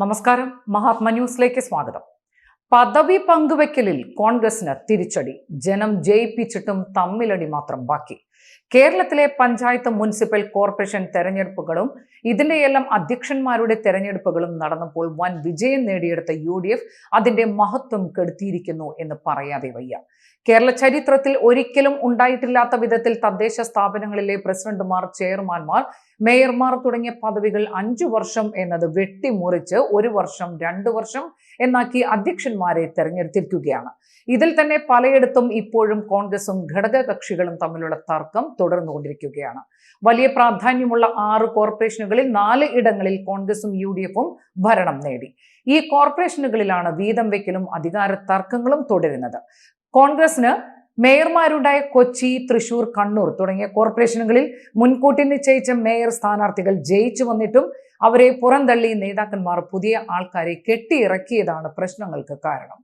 നമസ്കാരം. മഹാത്മ ന്യൂസിലേക്ക് സ്വാഗതം. പദവി പങ്കുവെക്കലിൽ കോൺഗ്രസിന് തിരിച്ചടി. ജനം ജയിപ്പിച്ചിട്ടും തമ്മിലടി മാത്രം ബാക്കി. കേരളത്തിലെ പഞ്ചായത്ത് മുനിസിപ്പൽ കോർപ്പറേഷൻ തെരഞ്ഞെടുപ്പുകളും ഇതിന്റെയെല്ലാം അധ്യക്ഷന്മാരുടെ തെരഞ്ഞെടുപ്പുകളും നടന്നപ്പോൾ വൻ വിജയം നേടിയെടുത്ത യു ഡി എഫ് അതിന്റെ മഹത്വം കെടുത്തിയിരിക്കുന്നു എന്ന് പറയാതെ വയ്യ. കേരള ചരിത്രത്തിൽ ഒരിക്കലും ഉണ്ടായിട്ടില്ലാത്ത വിധത്തിൽ തദ്ദേശ സ്ഥാപനങ്ങളിലെ പ്രസിഡന്റുമാർ ചെയർമാൻമാർ മേയർമാർ തുടങ്ങിയ പദവികൾ അഞ്ചു വർഷം എന്നത് വെട്ടിമുറിച്ച് ഒരു വർഷം രണ്ടു വർഷം എന്നാക്കി അധ്യക്ഷന്മാരെ തെരഞ്ഞെടുത്തിരിക്കുകയാണ്. ഇതിൽ തന്നെ പലയിടത്തും ഇപ്പോഴും കോൺഗ്രസും ഘടകകക്ഷികളും തമ്മിലുള്ള തർക്കം തുടർന്നുകൊണ്ടിരിക്കുകയാണ്. വലിയ പ്രാധാന്യമുള്ള ആറ് കോർപ്പറേഷനുകളിൽ നാല് ഇടങ്ങളിൽ കോൺഗ്രസും യു ഡി എഫും ഭരണം നേടി. ഈ കോർപ്പറേഷനുകളിലാണ് വീതം വെക്കലും അധികാര തർക്കങ്ങളും തുടരുന്നത്. കോൺഗ്രസിന് മേയർമാരുണ്ടായ കൊച്ചി തൃശൂർ കണ്ണൂർ തുടങ്ങിയ കോർപ്പറേഷനുകളിൽ മുൻകൂട്ടി നിശ്ചയിച്ച മേയർ സ്ഥാനാർത്ഥികൾ ജയിച്ചു വന്നിട്ടും അവരെ പുറന്തള്ളി നേതാക്കന്മാർ പുതിയ ആൾക്കാരെ കെട്ടിയിറക്കിയതാണ് പ്രശ്നങ്ങൾക്ക് കാരണം.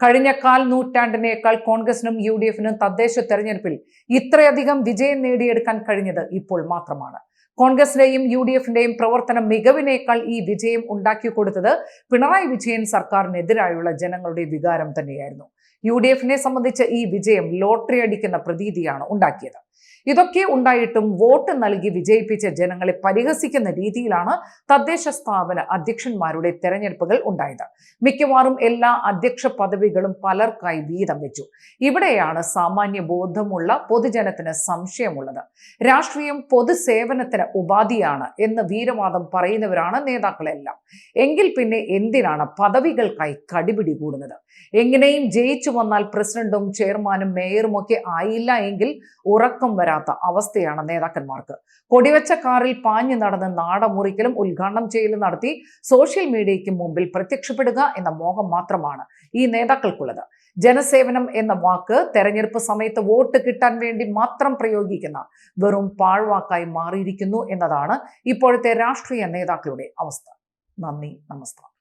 കഴിഞ്ഞ കാൽ നൂറ്റാണ്ടിനേക്കാൾ കോൺഗ്രസിനും യു ഡി എഫിനും തദ്ദേശ തെരഞ്ഞെടുപ്പിൽ ഇത്രയധികം വിജയം നേടിയെടുക്കാൻ കഴിഞ്ഞത് ഇപ്പോൾ മാത്രമാണ്. കോൺഗ്രസിന്റെയും യു ഡി എഫിന്റെയും പ്രവർത്തന മികവിനേക്കാൾ ഈ വിജയം ഉണ്ടാക്കി കൊടുത്തത് പിണറായി വിജയൻ സർക്കാരിനെതിരായുള്ള ജനങ്ങളുടെ വികാരം തന്നെയായിരുന്നു. യു ഡി എഫിനെ സംബന്ധിച്ച് ഈ വിജയം ലോട്ടറി അടിക്കുന്ന പ്രതീതിയാണ് ഉണ്ടാക്കിയത്. ഇതൊക്കെ ഉണ്ടായിട്ടും വോട്ട് നൽകി വിജയിപ്പിച്ച ജനങ്ങളെ പരിഹസിക്കുന്ന രീതിയിലാണ് തദ്ദേശ സ്ഥാപന അധ്യക്ഷന്മാരുടെ തെരഞ്ഞെടുപ്പുകൾ ഉണ്ടായത്. മിക്കവാറും എല്ലാ അധ്യക്ഷ പദവികളും പലർക്കായി വീതം വെച്ചു. ഇവിടെയാണ് സാമാന്യ ബോധമുള്ള പൊതുജനത്തിന് സംശയമുള്ളത്. രാഷ്ട്രീയം പൊതുസേവനത്തിന് ഉപാധിയാണ് എന്ന് വീരവാദം പറയുന്നവരാണ് നേതാക്കളെല്ലാം. എങ്കിൽ പിന്നെ എന്തിനാണ് പദവികൾക്കായി കടിപിടി കൂടുന്നത്? എങ്ങനെയും ജയിച്ചു വന്നാൽ പ്രസിഡന്റും ചെയർമാനും മേയറും ഒക്കെ ആയില്ല എങ്കിൽ ഉറക്കം വരാത്ത അവസ്ഥയാണ് നേതാക്കന്മാർക്ക്. കൊടിവെച്ച കാറിൽ പാഞ്ഞു നടന്ന് നാടമുറിക്കലും ഉദ്ഘാടനം ചെയ്യലും നടത്തി സോഷ്യൽ മീഡിയയ്ക്ക് മുമ്പിൽ പ്രത്യക്ഷപ്പെടുക എന്ന മോഹം മാത്രമാണ് ഈ നേതാക്കൾക്കുള്ളത്. ജനസേവനം എന്ന വാക്ക് തെരഞ്ഞെടുപ്പ് സമയത്ത് വോട്ട് കിട്ടാൻ വേണ്ടി മാത്രം പ്രയോഗിക്കുന്ന വെറും പാഴ്വാക്കായി മാറിയിരിക്കുന്നു എന്നതാണ് ഇപ്പോഴത്തെ രാഷ്ട്രീയ നേതാക്കളുടെ അവസ്ഥ. നന്ദി നമസ്കാരം.